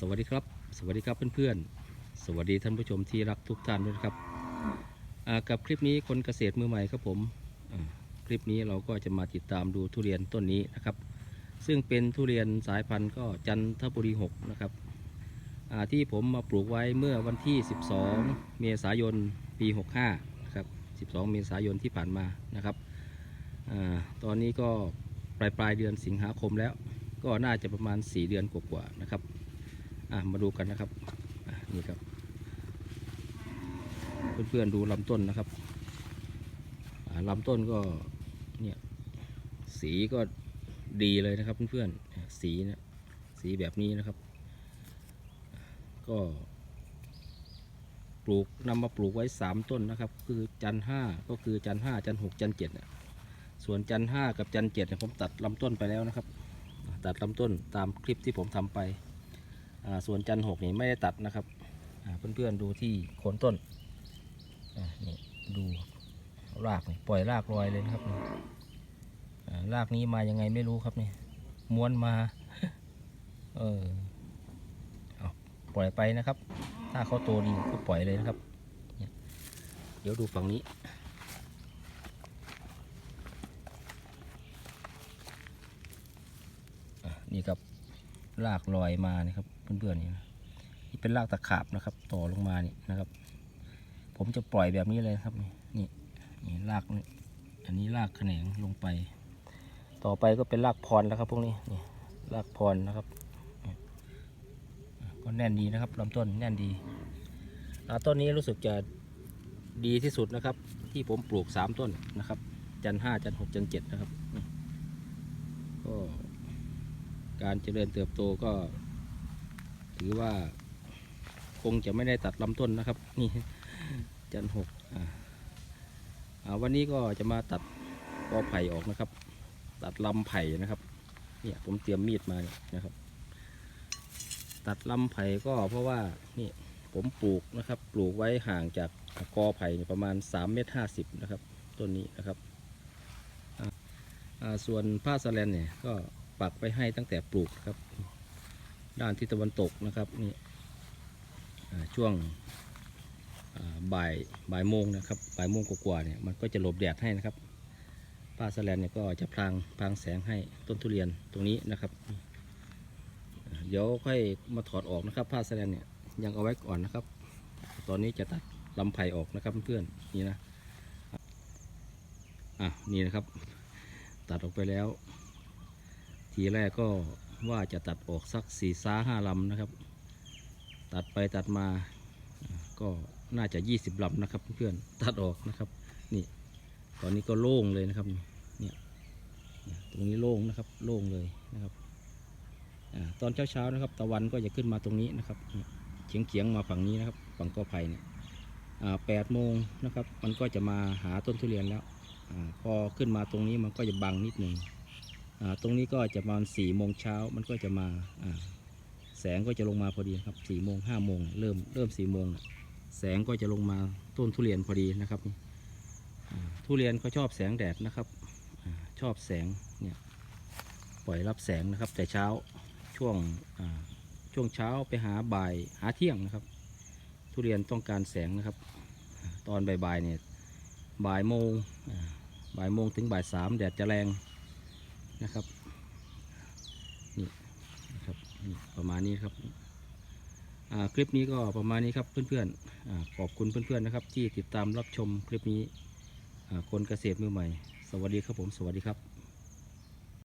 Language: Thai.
สวัสดีครับ สวัสดีครับเพื่อนๆ สวัสดีท่านผู้ชมที่รักทุกท่านด้วยครับกับคลิปนี้คนเกษตรมือใหม่ครับผมคลิปนี้เราก็จะมาติดตามดูทุเรียนต้นนี้นะครับ ซึ่งเป็นทุเรียนสายพันธุ์ก็จันทบุรี6นะครับที่ผมมาปลูกไว้เมื่อวันที่ 12 เมษายนปี 65นะครับ12 เมษายนที่ผ่านมานะครับอตอนนี้ก็ปลายปลายเดือนสิงหาคมแล้ว ก็น่าจะประมาณ 4 เดือนกว่าๆนะครับ อะมาดูกันนะครับนี่ครับ เพื่อนๆดูลำต้นนะครับลำต้นก็เนี่ยสีก็ดีเลยนะครับเพื่อนๆสีนะสีแบบนี้นะครับ ก็ปลูกนำมาปลูกไว้สามต้นนะครับ คือจันห้าก็คือจันห้าจันหกจันเจ็ดส่วนจันห้ากับจันเจ็ดเนี่ยผมตัดลำต้นไปแล้วนะครับ ตัดลำต้นตามคลิปที่ผมทำไป ส่วนจันหกนี่ไม่ได้ตัดนะครับเพื่อนๆดูที่โคนต้นนี่ดูรากนี่ปล่อยรากลอยเลยนะครับนี่อ่ารากนี้มายังไงไม่รู้ครับนี่ม้วนมาเออปล่อยไปนะครับ ถ้าเขาโตดีก็ปล่อยเลยนะครับ เดี๋ยวดูฝั่งนี้นี่ครับ ลากลอยมานะครับ เพื่อนๆนี่นะนี่เป็นลากตะขาบนะครับ ต่อลงมานี่นะครับ ผมจะปล่อยแบบนี้เลยครับนี่นี่ลากนี่อันนี้ลากแขนงลงไป ต่อไปก็เป็นลากพรแล้วครับ พวกนี้นี่ลากพรนะครับก็แน่นดีนะครับลำต้นแน่นดีต้นนี้รู้สึกจะดีที่สุดนะครับ ที่ผมปลูกสามต้นนะครับ จันห้าจันหกจันเจ็ดนะครับนี่ การเจริญเติบโตก็ ถือว่าคงจะไม่ได้ตัดลำต้นนะครับ นี่จันหกวันนี้ก็จะมาตัดกอไผ่ออกนะครับ ตัดลำไผ่นะครับ เนี่ยผมเตรียมมีดมาเนี่ยนะครับ ตัดลำไผ่ก็เพราะว่านี่ผมปลูกนะครับ ปลูกไว้ห่างจากกอไผ่ประมาณ3เมตรห้าสิบนะครับต้นนี้นะครับส่วนผ้าสแลนเนี่ยก็ ปักไปให้ตั้งแต่ปลูกครับ ด้านทิศตะวันตกนะครับนี่ช่วงบ่ายบ่ายโมงนะครับบ่ายโมงกว่าๆเนี่ยมันก็จะหลบแดดให้นะครับป้าสแลนเนี่ยก็จะพรางพรางแสงให้ต้นทุเรียนตรงนี้นะครับ เดี๋ยวค่อยมาถอดออกนะครับผ้าสแลนเนี่ยยังเอาไว้ก่อนนะครับ ตอนนี้จะตัดลำไผ่ออกนะครับเพื่อนๆนี่นะอะนี่นะครับ ตัดออกไปแล้ว ทีแรกก็ว่าจะตัดออกสักสี่ซ้าห้าลำนะครับ ตัดไปตัดมาก็น่าจะยี่สิบลำนะครับเพื่อนๆตัดออกนะครับ นี่ตอนนี้ก็โล่งเลยนะครับเนี่ยตรงนี้โล่งนะครับโล่งเลยนะครับอตอนเช้าๆนะครับ ตะวันก็จะขึ้นมาตรงนี้นะครับเฉียงเฉียงๆมาฝั่งนี้นะครับ ฝั่งกอไผ่เนี่ยแปดโมงนะครับ มันก็จะมาหาต้นทุเรียนแล้วอพอขึ้นมาตรงนี้มันก็จะบังนิดหนึ่ง ตรงนี้ก็จะประมาณสี่โมงเช้ามันก็จะมาแสงก็จะลงมาพอดีครับสี่โมงห้าโมงเริ่มเริ่มสี่โมงแสงก็จะลงมาต้นทุเรียนพอดีนะครับทุเรียนเขาชอบแสงแดดนะครับอชอบแสงเนี่ยปล่อยรับแสงนะครับ แต่เช้าช่วงช่วงเช้าไปหาบ่ายหาเที่ยงนะครับ ทุเรียนต้องการแสงนะครับอ่าตอนบ่ายๆเนี่ยบ่ายโมงบ่ายโมงถึงบ่ายสามแดดจะแรง นะครับนี่นะครับนี่ประมาณนี้ครับคลิปนี้ก็ประมาณนี้ครับเพื่อนๆอขอบคุณเพื่อนๆนะครับ ที่ติดตามรับชมคลิปนี้คนเกษตรมือใหม่ สวัสดีครับผมสวัสดีครับ